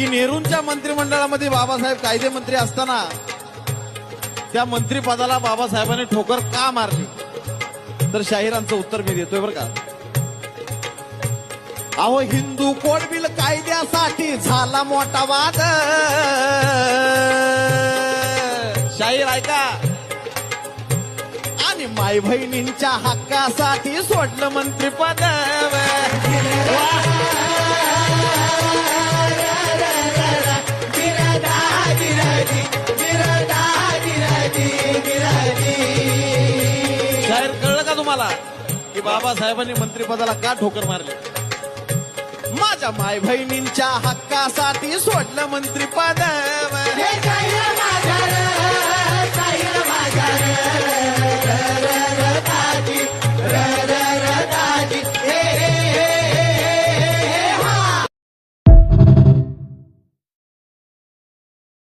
की नेहरूंच्या मंत्रिमंडळामध्ये बाबासाहेब कायदे मंत्री असताना त्या मंत्रिपदाला बाबासाहेबांनी ठोकर का मारली? तर शाहिरांचं उत्तर मी देतोय बरं का. अहो हिंदू कोड बिल कायद्यासाठी झाला मोठा वाद. शाहीर ऐका. आणि माय बहिणींच्या हक्कासाठी सोडलं मंत्रिपद. मला की बाबासाहेबांनी मंत्रिपदाला का ठोकर मारली? माझ्या माय बहिणींच्या हक्कासाठी सोडलं मंत्रिपद.